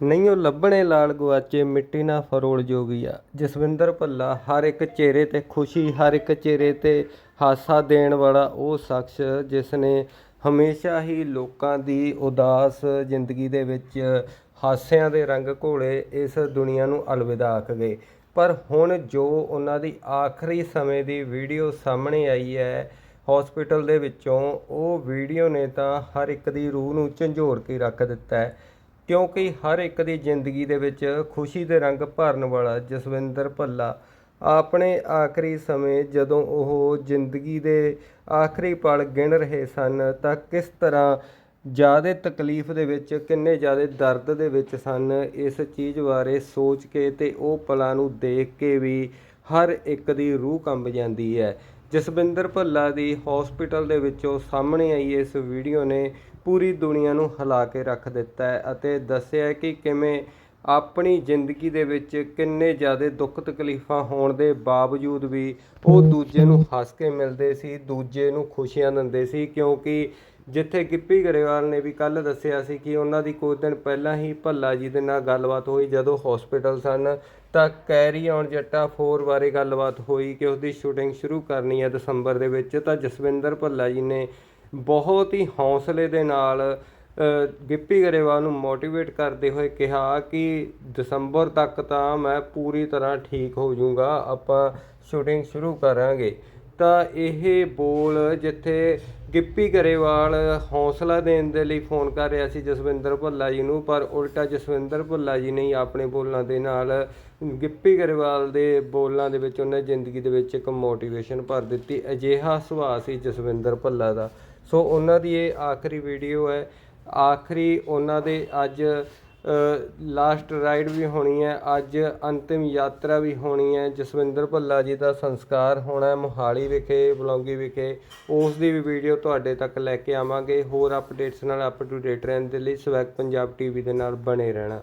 ਨਹੀਂ ਉਹ ਲੱਭਣੇ ਲਾਲ ਗੁਆਚੇ ਮਿੱਟੀ ਨਾ ਫਰੋਲ ਜੋਗੀਆ ਜਸਵਿੰਦਰ ਭੱਲਾ, ਹਰ ਇੱਕ ਚਿਹਰੇ ਤੇ ਖੁਸ਼ੀ, ਹਰ ਇੱਕ ਚਿਹਰੇ ਤੇ ਹਾਸਾ ਦੇਣ ਵਾਲਾ ਉਹ ਸ਼ਖਸ ਜਿਸ ਨੇ ਹਮੇਸ਼ਾ ਹੀ ਲੋਕਾਂ ਦੀ ਉਦਾਸ ਜ਼ਿੰਦਗੀ ਦੇ ਵਿੱਚ ਹਾਸਿਆਂ ਦੇ ਰੰਗ ਘੋਲੇ ਇਸ ਦੁਨੀਆ ਨੂੰ ਅਲਵਿਦਾ ਆਖ ਗਏ। ਪਰ ਹੁਣ ਜੋ ਉਹਨਾਂ ਦੀ ਆਖਰੀ ਸਮੇਂ ਦੀ ਵੀਡੀਓ ਸਾਹਮਣੇ ਆਈ ਹੈ ਹਸਪੀਟਲ ਦੇ ਵਿੱਚੋਂ, ਉਹ ਵੀਡੀਓ ਨੇ ਤਾਂ ਹਰ ਇੱਕ ਦੀ ਰੂਹ ਨੂੰ ਝੰਜੋੜ ਕੇ ਰੱਖ ਦਿੱਤਾ ਹੈ। ਕਿਉਂਕਿ ਹਰ ਇੱਕ ਦੀ ਜ਼ਿੰਦਗੀ ਦੇ ਵਿੱਚ ਖੁਸ਼ੀ ਦੇ ਰੰਗ ਭਰਨ ਵਾਲਾ ਜਸਵਿੰਦਰ ਭੱਲਾ ਆਪਣੇ ਆਖਰੀ ਸਮੇਂ ਜਦੋਂ ਉਹ ਜ਼ਿੰਦਗੀ ਦੇ ਆਖਰੀ ਪਲ ਗਿਣ ਰਹੇ ਸਨ ਤਾਂ ਕਿਸ ਤਰ੍ਹਾਂ ਜ਼ਿਆਦਾ ਤਕਲੀਫ ਦੇ ਵਿੱਚ, ਕਿੰਨੇ ਜ਼ਿਆਦਾ ਦਰਦ ਦੇ ਵਿੱਚ ਸਨ, ਇਸ ਚੀਜ਼ ਬਾਰੇ ਸੋਚ ਕੇ ਤੇ ਉਹ ਪਲਾਂ ਨੂੰ ਦੇਖ ਕੇ ਵੀ ਹਰ ਇੱਕ ਦੀ ਰੂਹ ਕੰਬ ਜਾਂਦੀ ਹੈ। ਜਸਵਿੰਦਰ ਭੱਲਾ ਦੀ ਹਸਪੀਟਲ ਦੇ ਵਿੱਚੋਂ ਸਾਹਮਣੇ ਆਈ ਇਸ ਵੀਡੀਓ ਨੇ ਪੂਰੀ ਦੁਨੀਆ ਨੂੰ ਹਿਲਾ ਕੇ ਰੱਖ ਦਿੱਤਾ ਹੈ ਅਤੇ ਦੱਸਿਆ ਕਿ ਕਿਵੇਂ ਆਪਣੀ ਜ਼ਿੰਦਗੀ ਦੇ ਵਿੱਚ ਕਿੰਨੇ ਜ਼ਿਆਦਾ ਦੁੱਖ ਤਕਲੀਫਾਂ ਹੋਣ ਦੇ ਬਾਵਜੂਦ ਵੀ ਉਹ ਦੂਜੇ ਨੂੰ ਹੱਸ ਕੇ ਮਿਲਦੇ ਸੀ, ਦੂਜੇ ਨੂੰ ਖੁਸ਼ੀਆਂ ਦਿੰਦੇ ਸੀ, ਕਿਉਂਕਿ ਜਿੱਥੇ ਗਿੱਪੀ ਗਰੇਵਾਲ ਨੇ ਵੀ ਕੱਲ ਦੱਸਿਆ ਸੀ ਕਿ ਉਹਨਾਂ ਦੀ ਕੁਝ ਦਿਨ ਪਹਿਲਾਂ ਹੀ ਭੱਲਾ ਜੀ ਦੇ ਨਾਲ ਗੱਲਬਾਤ ਹੋਈ, ਜਦੋਂ ਹਸਪੀਟਲ ਸਨ, ਤਾਂ ਕੈਰੀ ਔਨ ਜੱਟਾ 4 ਬਾਰੇ ਗੱਲਬਾਤ ਹੋਈ ਕਿ ਉਸ ਦੀ ਸ਼ੂਟਿੰਗ ਸ਼ੁਰੂ ਕਰਨੀ ਹੈ ਦਸੰਬਰ ਦੇ ਵਿੱਚ, ਤਾਂ ਜਸਵਿੰਦਰ ਭੱਲਾ ਜੀ ਨੇ ਬਹੁਤ ਹੀ ਹੌਸਲੇ ਦੇ ਨਾਲ ਗਿੱਪੀ ਗਰੇਵਾਲ ਨੂੰ ਮੋਟੀਵੇਟ ਕਰਦੇ ਹੋਏ ਕਿਹਾ ਕਿ ਦਸੰਬਰ ਤੱਕ ਤਾਂ ਮੈਂ ਪੂਰੀ ਤਰ੍ਹਾਂ ਠੀਕ ਹੋ ਜਾਊਂਗਾ, ਆਪਾਂ ਸ਼ੂਟਿੰਗ ਸ਼ੁਰੂ ਕਰਾਂਗੇ। ਤਾਂ ਇਹ ਬੋਲ ਜਿੱਥੇ ਗਿੱਪੀ ਗਰੇਵਾਲ ਹੌਸਲਾ ਦੇਣ ਦੇ ਲਈ ਫੋਨ ਕਰ ਰਿਹਾ ਸੀ ਜਸਵਿੰਦਰ ਭੱਲਾ ਜੀ ਨੂੰ, ਪਰ ਉਲਟਾ ਜਸਵਿੰਦਰ ਭੱਲਾ ਜੀ ਨੇ ਆਪਣੇ ਬੋਲਾਂ ਦੇ ਨਾਲ ਗਿੱਪੀ ਗਰੇਵਾਲ ਦੇ ਬੋਲਾਂ ਦੇ ਵਿੱਚ, ਉਹਨੇ ਜ਼ਿੰਦਗੀ ਦੇ ਵਿੱਚ ਇੱਕ ਮੋਟੀਵੇਸ਼ਨ ਭਰ ਦਿੱਤੀ। ਅਜਿਹਾ ਸੁਭਾਅ ਸੀ ਜਸਵਿੰਦਰ ਭੱਲਾ ਦਾ। ਸੋ ਉਹਨਾਂ ਦੀ ਇਹ ਆਖਰੀ ਵੀਡੀਓ ਹੈ ਆਖਰੀ ਉਹਨਾਂ ਦੇ ਅੱਜ ਲਾਸਟ ਰਾਈਡ ਵੀ ਹੋਣੀ ਹੈ, ਅੱਜ ਅੰਤਿਮ ਯਾਤਰਾ ਵੀ ਹੋਣੀ ਹੈ। ਜਸਵਿੰਦਰ ਭੱਲਾ ਜੀ ਦਾ ਸੰਸਕਾਰ ਹੋਣਾ ਹੈ ਮੋਹਾਲੀ ਵਿਖੇ, ਬਲੌਂਗੀ ਵਿਖੇ। ਉਸ ਦੀ ਵੀ ਵੀਡੀਓ ਤੁਹਾਡੇ ਤੱਕ ਲੈ ਕੇ ਆਵਾਂਗੇ। ਹੋਰ ਅਪਡੇਟਸ ਨਾਲ ਅਪ ਟੂ ਡੇਟ ਰਹਿਣ ਦੇ ਲਈ ਸਵੈਗ ਪੰਜਾਬ ਟੀਵੀ ਦੇ ਨਾਲ ਬਣੇ ਰਹਿਣਾ।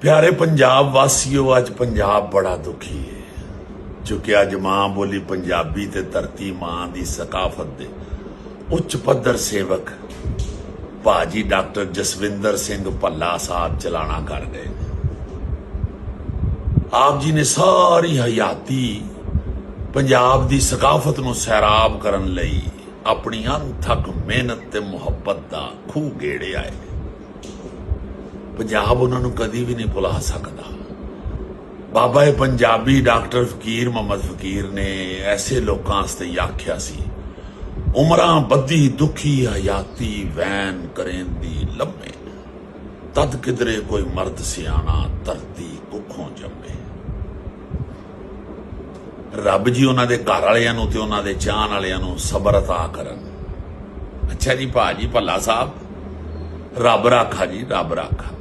ਪਿਆਰੇ ਪੰਜਾਬ ਵਾਸੀਓ, ਅੱਜ ਪੰਜਾਬ ਬੜਾ ਦੁਖੀ ਹੈ। ਕਿਉਂਕਿ ਅੱਜ ਮਾਂ ਬੋਲੀ ਪੰਜਾਬੀ ਤੇ ਧਰਤੀ ਮਾਂ ਦੀ ਸਕਾਫਤ ਦੇ ਉੱਚ ਪੱਧਰ ਸੇਵਕ। ਭਾਜੀ ਡਾਕਟਰ ਜਸਵਿੰਦਰ ਸਿੰਘ ਭੱਲਾ ਸਾਹਿਬ ਚਲਾਣਾ ਕਰ ਗਏ ਆਪ ਜੀ ਨੇ ਸਾਰੀ ਹਯਾਤੀ ਪੰਜਾਬ ਦੀ ਸਕਾਫਤ ਨੂੰ ਸੈਰਾਬ ਕਰਨ ਲਈ ਆਪਣੀ ਅਣਥੱਕ ਮਿਹਨਤ ਤੇ ਮੁਹੱਬਤ ਦਾ ਖੂਹ ਗੇੜਿਆ ਹੈ। ਪੰਜਾਬ ਉਹਨਾਂ ਨੂੰ ਕਦੀ ਵੀ ਨਹੀਂ ਭੁਲਾ ਸਕਦਾ। ਬਾਬਾ ਇਹ ਪੰਜਾਬੀ ਡਾਕਟਰ ਫਕੀਰ ਮੁਹੰਮਦ ਫਕੀਰ ਨੇ ਐਸੇ ਲੋਕਾਂ ਵਾਸਤੇ ਆਖਿਆ ਸੀ ਉਮਰਾਂ ਬੱਧੀ ਦੁਖੀ ਹਯਾਤੀ ਵੈਨ ਕਰੇਂਦੀ ਲੰਮੇ ਤਦ ਕਿਦਰੇ ਕੋਈ ਮਰਦ ਸਿਆਣਾ ਧਰਤੀ ਕੁੱਖੋਂ ਜੰਮੇ ਰੱਬ ਜੀ ਉਹਨਾਂ ਦੇ ਘਰ ਵਾਲਿਆਂ ਨੂੰ ਤੇ ਉਹਨਾਂ ਦੇ ਚਾਹਣ ਵਾਲਿਆਂ ਨੂੰ ਸਬਰ عطا ਕਰਨ ਅੱਛਾ ਜੀ ਭਾਜੀ ਭੱਲਾ ਸਾਹਿਬ ਰੱਬ ਰਾਖਾ ਜੀ ਰੱਬ ਰਾਖਾ